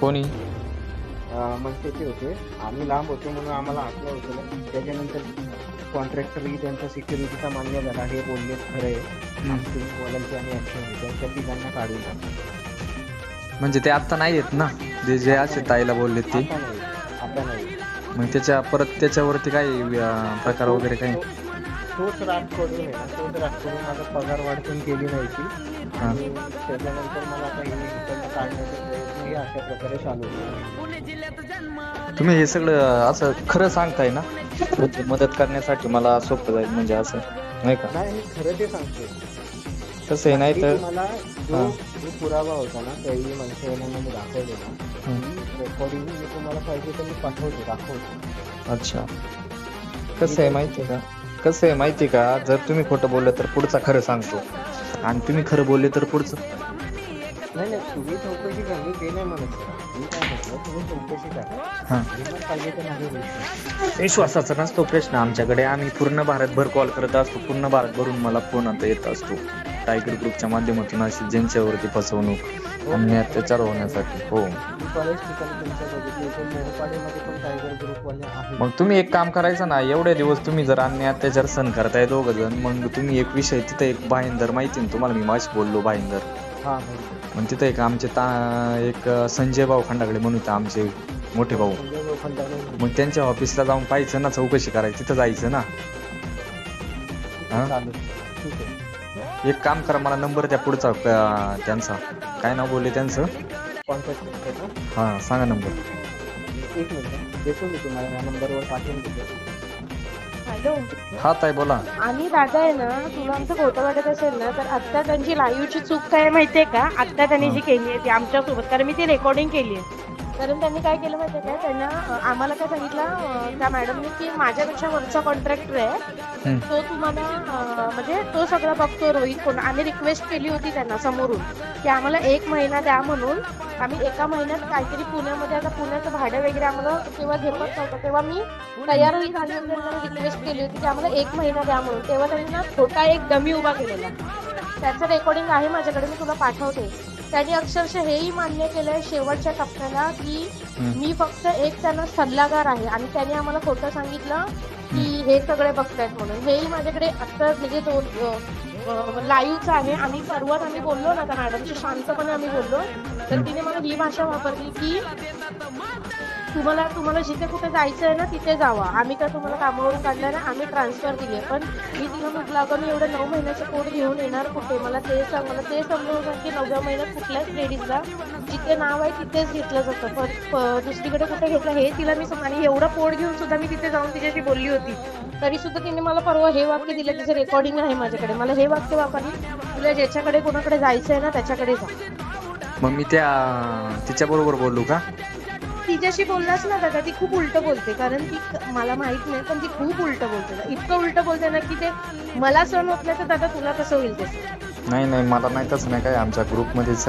कोणी? मनसेचे होते. आम्ही लांब होतो म्हणून आम्हाला हातलं होतं. त्याच्यानंतर कॉन्ट्रॅक्टरही त्यांचा सिक्युरिटीचा मान्य झाला. हे बोलले खरं आहे. आमची वॉलंटी आणि ॲक्शन त्यांच्या तिघांना काढून टाकलं. म्हणजे ते आता नाही येत ना? जे जे असे ताईला बोलले ते? आता नाही आता नाही मग त्याच्या परत त्याच्यावरती काही अं, प्रकार वगैरे काही तोच राग करून आहे ना तोच राग करून माझा पगार वाढपून केली नव्हती आणि त्याच्यानंतर मला आता इकडनं काढण्याचा प्रयत्न हे अशा प्रकारे चालू आहे तुम्ही हे सगळं असं खरं सांगताय ना? म्हणजे मदत करण्यासाठी मला सोपं जाईल म्हणजे असं नाही का? नाही खरं ते सांगतोय. तसं आहे नाही तर मला जो हां. जो पुरावा होता ना त्याही माणसांना मी दाखवले. ना रेकॉर्डिंग मी तुम्हाला पाहिजे तर मी पाठवतो दाखवतो. अच्छा. कसं आहे माहिती आहे का? कसं आहे माहिती आहे का? जर तुम्ही खोटं बोललं तर पुढचा खरं सांगतो. आणि तुम्ही खरं बोलले तर पुढचं? नाही नाही तुम्ही चौकशी करा मी ते नाही म्हणत. sir. मी काय म्हटलं तुम्ही चौकशी करा. हां. रिमांड पाहिजे तर माझे विषय विश्वासाचा नसतो प्रश्न आमच्याकडे. आम्ही पूर्ण भारतभर कॉल करत असतो. पूर्ण भारतभरून मला फोन आता येत असतो. टायगर ग्रुपच्या माध्यमातून अशी ज्यांच्यावरती फसवणूक अन्य अत्याचार होण्यासाठी हो. मग तुम्ही एक काम करायचं ना एवढे दिवस तुम्ही जर अन्य अत्याचार सहन करताय दोघ जण मग तुम्ही एक विषय तिथे एक भाईंदर माहिती ना तुम्हाला मी माशी बोललो भाईंदर. हा मग तिथे एक आमचे ता एक संजय भाऊ खंडाकडे म्हणून आमचे मोठे भाऊ. मग त्यांच्या ऑफिसला जाऊन पाहायचं ना चौकशी करायची तिथं जायचं ना. एक काम करा मला नंबर द्या पुढचा त्यांचा. काय नाव बोलले त्यांचं? कॉन्टॅक्ट करतो हां सांगा नंबर एक मिनिट देतो मी तुम्हाला या नंबरवर पाठवून देतो. हॅलो. हा ताई बोला. आणि दादा आहे ना तुला आमचं खोटं वाटत असेल ना तर आत्ता त्यांची लाईव्हची चूक काय माहितीये का? आत्ता त्यांनी जी केली आहे ती आमच्यासोबत कारण मी ती रेकॉर्डिंग केली आहे. कारण त्यांनी काय केलं माहितीये का? त्यांना आम्हाला काय सांगितलं त्या मॅडमने की माझ्यापेक्षा वरचा कॉन्ट्रॅक्टर आहे. तो तुम्हाला म्हणजे तो सगळं बघतो रोहित कोण. आम्ही रिक्वेस्ट केली होती त्यांना समोरून की आम्हाला एक महिना द्या म्हणून. आम्ही एका महिन्यात काहीतरी पुण्यामध्ये आता पुण्याचं भाडं वगैरे आम्हाला तेव्हा झेपत नव्हतं. तेव्हा मी तयारही झाली होती रिक्वेस्ट केली होती की आम्हाला एक महिना द्या म्हणून. तेव्हा त्यांनी ना छोटा एक डमी उभा केलेला. त्याचं रेकॉर्डिंग आहे माझ्याकडे मी तुला पाठवते. त्यांनी अक्षरशः हेही मान्य केलंय शेवटच्या टप्प्याला की. मी फक्त एक त्यांना सल्लागार आहे. आणि त्यांनी आम्हाला खोटं सांगितलं की हे सगळे बघतायत म्हणून. हेही माझ्याकडे आता म्हणजे दोन लाईव्हचं आहे. आम्ही परवाच आम्ही बोललो ना त्या मॅडमशी शांतपणे आम्ही बोललो. तर तिने मला ही भाषा वापरली की तुम्हाला तुम्हाला जिथे कुठे जायचं आहे ना तिथे जावा. आम्ही काय तुम्हाला कामावरून काढलं ना आम्ही ट्रान्सफर दिली. पण मी तिला म्हटलं अगं मी एवढं नऊ महिन्याचं कोड घेऊन येणार कुठे? मला ते सांग मला ते समजून सांग की नवव्या महिन्यात कुठल्याच लेडीजला जिथे नाव आहे तिथेच घेतलं जातं. पण दुसरीकडे कुठे घेतलं हे तिला मी आणि एवढं कोड घेऊन सुद्धा मी तिथे जाऊन तिच्याशी बोलली होती. तरी सुद्धा तिने मला परवा हे वाक्य दिलं तिचं रेकॉर्डिंग आहे माझ्याकडे. मला हे वाक्य वापरली तुला ज्याच्याकडे कोणाकडे जायचं आहे ना त्याच्याकडे जा. मग मी त्या तिच्या बरोबर बोललो का? तिच्याशी बोललास ना दादा ती खूप उलट बोलते. कारण ती मला माहीत नाही पण ती खूप उलट बोलते. इतकं उलट बोलते ना की ते मला सहन होत नाही तर दादा तुला कसं होईल ते नाही नाही मला नाही तसं नाही काय. आमच्या ग्रुपमध्येच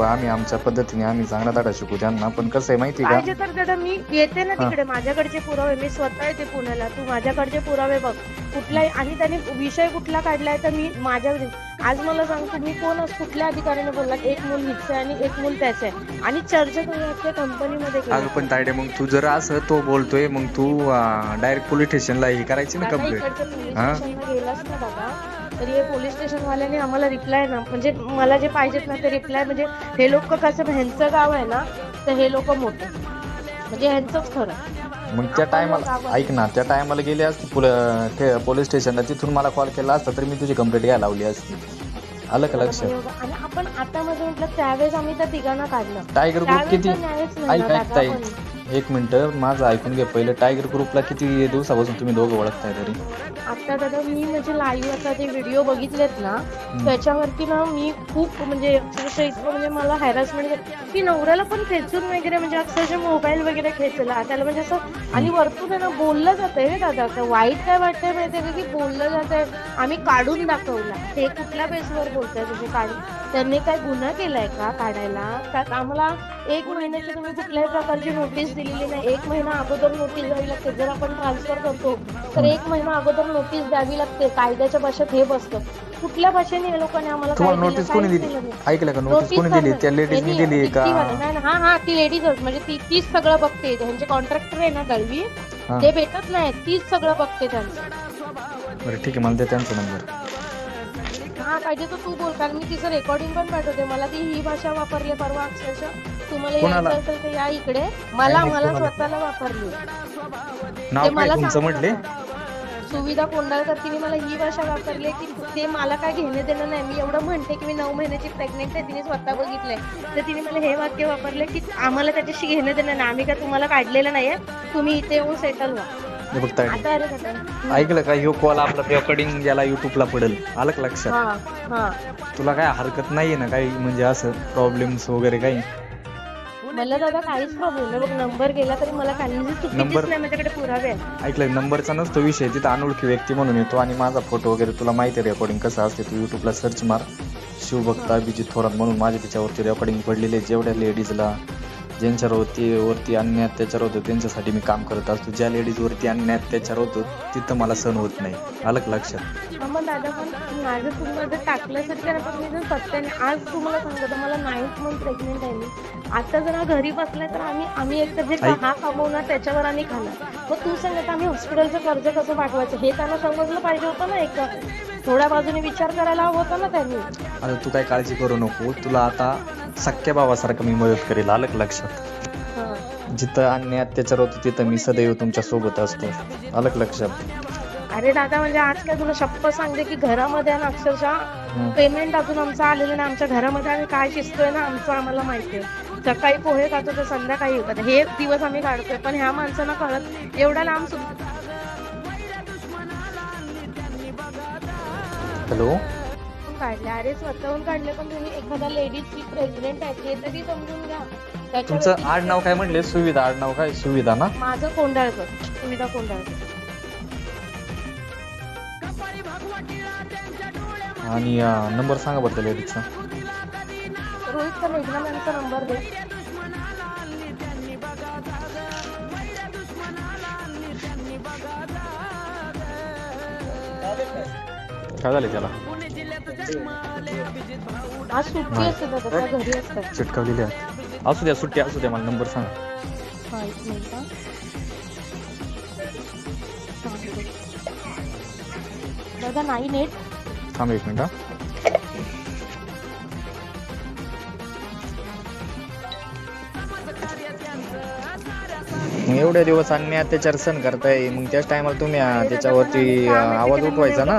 आम्ही आमच्या पद्धतीने आम्ही चांगला धडा शिकू त्यांना. पण कसं आहे माहिती पाहिजे तर दादा मी येते ना. तिकडे. माझ्याकडचे पुरावे मी स्वतः येते पुण्याला. तू माझ्याकडचे पुरावे बघ. कुठलाही आणि त्याने विषय कुठला काढलाय तर मी माझ्या आज मला सांग तुम्ही कोण आहात? कुठल्या अधिकाऱ्याने बोललात एक मूल हिचं आहे आणि एक मूल त्याचं आहे आणि चर्चा तुम्ही कंपनीमध्ये अगं पण तायडे मग तू जर असं तो बोलतोय मग तू डायरेक्ट पोलीस स्टेशनला हे करायची ना दादा कंप्लेंट इकडच्या पोलीस हा? स्टेशनला गेलास ना दादा तरी हे पोलीस स्टेशन वाल्याने आम्हाला रिप्लाय ना म्हणजे मला जे पाहिजेत ना ते रिप्लाय म्हणजे हे लोक कसं ह्यांचं गाव आहे ना तर हे लोक मोठे म्हणजे ह्यांचंच खरं मग त्या टायमाला ऐक ना त्या टायमाला गेली असती पोलीस स्टेशनला तिथून मला कॉल केला असता तर मी तुझी कंप्लेंट घ्यायला लावली असती. आलं का लक्ष? आणि आपण आता मध्ये म्हटलं त्यावेळेस आम्ही त्या तिघांना काढलं. टायगर ग्रुप त्यावेळेस किती? तर न्यायच नाही ऐक ना ऐक दादा ताई. पण. एक मिनिट माझं ऐकून घे. पहिले टायगर ग्रुपला किती दिवसापासून तुम्ही दोघं ओळखताय तरी? आता दादा मी म्हणजे लाईव्ह आता ते व्हिडिओ बघितलेत ना त्याच्यावरती ना मी खूप म्हणजे अक्षरशः इतकं म्हणजे मला हॅरसमेंट की नवऱ्याला पण खेचून वगैरे म्हणजे अक्षरशः मोबाईल वगैरे खेचला. त्याला म्हणजे असं आणि वरतून आहे ना बोललं जातंय रे दादा. का वाईट काय वाटतंय माहितीये का? की बोललं जातंय. आम्ही काढून दाखवला. हे कुठल्या बेसवर बोलताय तुम्ही? काढ त्यांनी काय गुन्हा केलाय का काढायला? त्यात आम्हाला एक महिन्याची तुम्ही कुठल्याही प्रकारची नोटीस दिलेली नाही. एक महिना अगोदर नोटीस द्यावी लागते. जर आपण ट्रान्सफर करतो तर एक महिना अगोदर नोटीस द्यावी लागते. कायद्याच्या भाषेत हे बसतं. कुठल्या भाषेने या लोकांनी आम्हाला काय? नोटीस कोणी दिली. ऐकलं का? नोटीस कोणी दिली? त्या लेडीजनी यांनी- दिली का? हा हा ती लेडीजच म्हणजे ती तीच सगळं बघते. त्यांचे कॉन्ट्रॅक्टर आहे ना दळवी. ते भेटत नाही तीच सगळं बघते त्यांचं. बरं ठीक आहे. मला त्यांचा नंबर हा पाहिजे तर तू बोल कारण मी तिचं रेकॉर्डिंग पण पाठवते. मला ती ही भाषा वापरली परवा अक्षरशः. तुम्हाला कोणाला? यायचं असेल तर या इकडे. मला नाही, मला कोणाला? स्वतःला वापरली नाव ते काय मला तुमचं म्हटले. सुविधा कोंडाळकर तिने मला ही भाषा वापरली की ते मला काय घेणे देणं नाही. मी एवढं म्हणते की मी नऊ महिन्याची प्रेग्नेंट आहे तिने स्वतः बघितलंय. तर तिने मला हे वाक्य वापरले की आम्हाला त्याच्याशी घेणं देणं नाही. आम्ही काय तुम्हाला काढलेलं नाहीये. तुम्ही इथे येऊन सेटल व्हा. हे बघ ताई, आता अरे दादा. ऐकलं का? ह्यो कॉल आपला रेकॉर्डिंग ज्याला युट्यूबला पडेल. आलं का लक्षात? हा हा. तुला काय हरकत नाहीये ना? काही म्हणजे असं प्रॉब्लेम्स वगैरे काही? मला दादा काहीच प्रॉब्लेम नाही. बघ नंबर गेला तरी मला चुकीचीच नाही. माझ्याकडे पुरावे आहेत. ऐकलं नंबरचा नसतो विषय. तिथं अनोळखी व्यक्ती म्हणून येतो आणि माझा फोटो वगैरे तुला माहिती आहे रेकॉर्डिंग कसं असते? तू युट्यूबला सर्च मार. शिवभक्त अभिजित थोरात म्हणून माझ्या त्याच्यावरती रेकॉर्डिंग पडलेले आहे. जेवढ्या लेडीजला ज्यांच्यावरती वरती अन्य अत्याचार होतो त्यांच्यासाठी मी काम करत असतो. ज्या लेडीजवरती अन्य अत्याचार होतो तिथं मला सण होत नाही. आलं का लक्षात? मग दादा पण माझं तुम्हाला जर टाकल्यासारखं आहे, पण मी जर सत्याने आज तुम्हाला सांगतो मला नाईन्थ मंथ प्रेग्नेंट आहे मी. आता जर घरी बसलाय तर आम्ही आम्ही एक तर जे. हा कमवणार त्याच्यावर आम्ही खाणार. मग तू सांग आता आम्ही हॉस्पिटलचं कर्ज कसं पाठवायचं? हे त्यांना समजलं पाहिजे होतं ना एक. थोड्या बाजूने विचार करायला हवा होता ना त्यांनी. आता तू काय काळजी करू नको. तुला आता सख्या भावासारखं मी मदत करेल आलं लक्षात. जिथं अन्य अत्याचार होतो तिथं मी सदैव तुमच्यासोबत असतो. आलं लक्षात? अरे दादा म्हणजे आज काय तुला शप्प सांगते की घरामध्ये ना अक्षरशः. पेमेंट अजून आमचं आलेलं नाही. आमच्या घरामध्ये आम्ही काय शिजतोय ना आमचं आम्हाला माहिती आहे. सकाळी पोहे खातो तर संध्याकाळी येतात. हे दिवस आम्ही काढतोय पण ह्या माणसांना कळत एवढा लांब सुद्धा हॅलो? काढले अरे स्वतःहून काढले पण तुम्ही एखादा लेडीज ची प्रेग्नेंट आहे हे तरी समजून घ्या. तुमचं व्यतिरिक्त- आडनाव काय म्हणले? सुविधा. आडनाव काय? सुविधा ना? माझं कोंडाळकर. सुविधा कोंडाळकर. आणि नंबर सांगा बरं त्या लेडीजचा रोहित मेघना नंबर दे. काय झालं त्याला? आज सुट्टी असते दादा त्या घरी असतात चिटकवलेली आहे असू द्या सुट्टी असू द्या मला नंबर सांगा हा एक मिनिट हा. सांगते. दादा नाईन एट थांब एक मिनिट हा. मग एवढ्या दिवस अन्य अत्याचार सहन करताय मग त्याच टायमाला तुम्ही अं, त्याच्यावरती अं, आवाज उठवायचा ना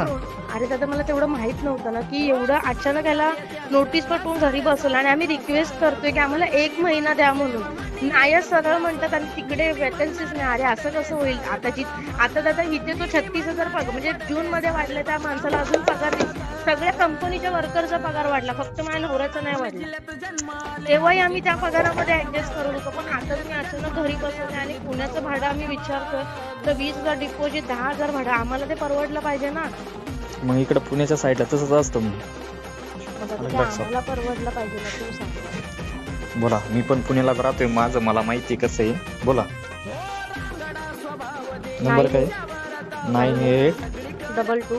अरे दादा मला तेवढं माहीत नव्हतं ना की एवढं अचानक याला नोटीस पाठवून घरी बसवलं आणि आम्ही रिक्वेस्ट करतोय की आम्हाला एक महिना द्या म्हणून. नाही सरळ म्हणतात आणि तिकडे वॅकन्सीज नाही. अरे असं कसं होईल? आता जी आता दादा इथे तो छत्तीस हजार पगार म्हणजे जून मध्ये वाढला त्या माणसाला अजून पगार नाही. सगळ्या कंपनीच्या वर्करचा पगार वाढला. फक्त माझ्या नवऱ्याचा नाही वाढला. तेव्हाही आम्ही त्या पगारामध्ये ऍडजस्ट करू होतो पण आता तुम्ही अचानक घरी बसवले आणि पुण्याचं भाडं आम्ही विचारतोय. तर वीस हजार डिपॉझिट दहा हजार भाडं. आम्हाला ते परवडलं पाहिजे ना. मग इकडं पुण्याच्या साईडला तसंच असतं मग. मग आता ते लक्षात. आम्हाला परवडलं पाहिजे ना तू सांग. बोला मी पण पुण्याला राहतोय माझं मला माहिती कसं आहे. बोला. नंबर काय nine eight double two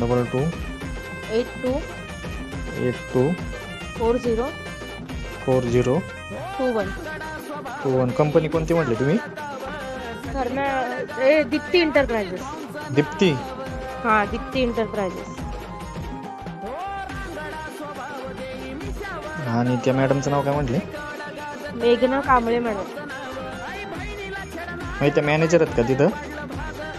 double two eight two eight two four zero four zero two one two one company कोणती म्हटली तुम्ही? दीप्ती इंटरप्राइजेस दीप्ती. हा दीप्ती इंटरप्राइजेस आणि त्या मॅडमचं नाव काय म्हटले? मेघना कांबळे मॅडम. माहिती मॅनेजर आहेत का तिथं?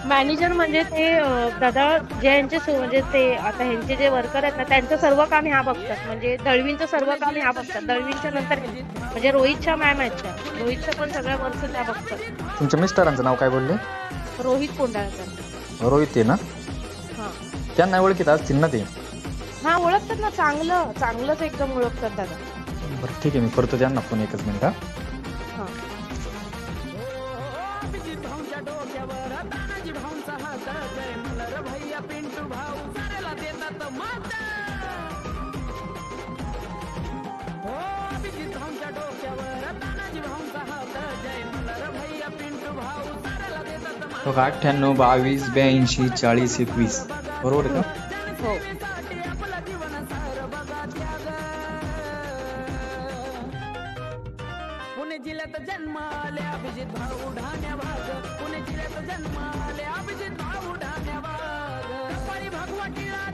मॅनेजर म्हणजे ते अं, दादा जे यांचे सु- म्हणजे ते आता ह्यांचे जे वर्कर आहेत ना त्यांचं सर्व काम ह्या बघतात. म्हणजे दळवींचं सर्व काम ह्या बघतात. दळवींच्या नंतर हे. म्हणजे रोहितच्या मॅम आहेत त्या. रोहितचं पण सगळ्या वर्ष त्या बघतात. तुमच्या मिस्टरांचं नाव काय बोलले? रोहित कोंडाळकर रोहित आहे ना? त्यांना ओळखीत असतील ना ते. हा ओळखतात ना चांगलं चांगलंच एकदम ओळखतात दादा. बरं ठीक आहे मी करतो त्यांना फोन एकच मिनिट हा. अठ्ठ्याण्णव बावीस ब्याऐंशी चाळीस एकवीस. बरोबर आहे का? हो. पुणे जिल्ह्यात जन्माले अभिजित भाऊ ढाण्या भाग. पुणे जिल्ह्यात जन्म आले अभिजित भाऊ ढाण्या भाग. भगवती भगवतीला